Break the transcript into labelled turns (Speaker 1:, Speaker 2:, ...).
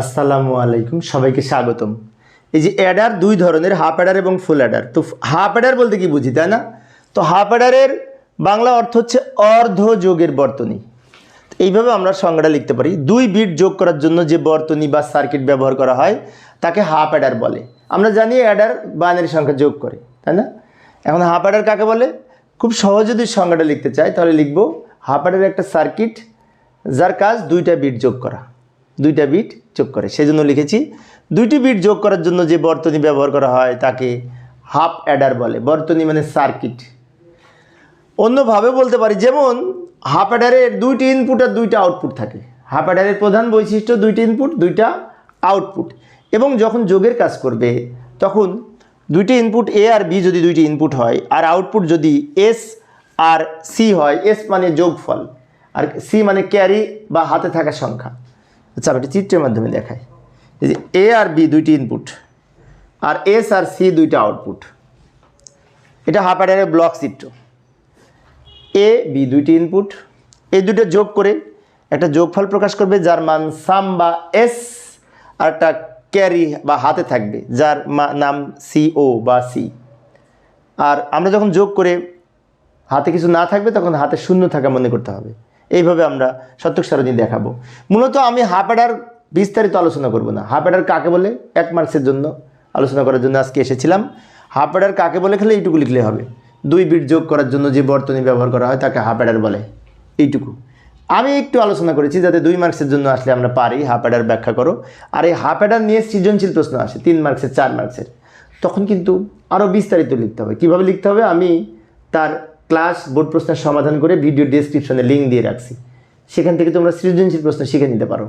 Speaker 1: আসসালামু আলাইকুম, সবাইকে স্বাগতম। এই যে অ্যাডার দুই ধরনের হাফ অ্যাডার এবং ফুল অ্যাডার তো হাফ অ্যাডার বলতে কি বুঝি, তাই না? তো হাফ অ্যাডারের বাংলা অর্থ হচ্ছে অর্ধ যোগের বর্তনী এইভাবে আমরা সংজ্ঞাটা লিখতে পারি। দুই বিট যোগ করার জন্য যে বর্তনী বা সার্কিট ব্যবহার করা হয়, তাকে হাফ অ্যাডার বলে। আমরা জানি অ্যাডার বাইনারি সংখ্যা যোগ করে, তাই না? এখন হাফ অ্যাডার কাকে বলে? খুব সহজে যদি সংজ্ঞাটা লিখতে চাই, তাহলে লিখব হাফ অ্যাডারের একটা সার্কিট যার কাজ দুইটা বিট যোগ করা। দুইটা বিট যোগ করে। সেজন্য লিখেছি, দুইটি বিট যোগ করার জন্য যে বর্তনী ব্যবহার করা হয় তাকে হাফ অ্যাডার বলে। বর্তনী মানে সার্কিট অন্যভাবে বলতে পারি, যেমন হাফ অ্যাডারের দুইটি ইনপুট আর দুইটা আউটপুট থাকে। হাফ অ্যাডারের প্রধান বৈশিষ্ট্য দুইটি ইনপুট দুইটা আউটপুট এবং যখন যোগের কাজ করবে, তখন দুইটি ইনপুট এ আর বি যদি দুইটি ইনপুট হয়, আর আউটপুট যদি এস আর সি হয় এস মানে যোগফল। আর সি মানে ক্যারি বা হাতে থাকা সংখ্যা। আচ্ছা আমি চিত্রের মাধ্যমে দেখাই। এই যে এ আর বি দুইটি ইনপুট আর এস আর সি দুইটা আউটপুট এটা হাফ অ্যাডারের ব্লক চিত্র। এ বি দুইটি ইনপুট এই দুটো যোগ করে একটা যোগফল প্রকাশ করবে যার মান সাম বা এস আর একটা ক্যারি বা হাতে থাকবে যার নাম সি ও বা সি আর আমরা যখন যোগ করে হাতে কিছু না থাকবে, তখন হাতে শূন্য থাকা মনে করতে হবে। এইভাবে আমরা সত্যক সারণী দেখাবো। মূলত আমি হাফ অ্যাডার বিস্তারিত আলোচনা করব না। হাফ অ্যাডার কাকে বলে? এক মার্কসের জন্য আলোচনা করার জন্য আজকে এসেছিলাম। হাফ অ্যাডার কাকে বলে? খেলে এইটুকু লিখলে হবে। দুই বিট যোগ করার জন্য যে বর্তনী ব্যবহার করা হয় তাকে হাফ অ্যাডার বলে। এইটুকু। আমি একটু আলোচনা করেছি যাতে দুই মার্কসের জন্য আসলে আমরা পারি। হাফ অ্যাডার ব্যাখ্যা করো। আর এই হাফ অ্যাডার নিয়ে সৃজনশীল প্রশ্ন আসে, তিন মার্কসের চার মার্কসের তখন কিন্তু আরও বিস্তারিত লিখতে হবে। কীভাবে লিখতে হবে? আমি তার ক্লাস বোর্ড প্রশ্নের সমাধান করে ভিডিও ডিসক্রিপশনে লিঙ্ক দিয়ে রাখছি। সেখান থেকে তোমরা সৃজনশীল প্রশ্ন শিখে নিতে পারো।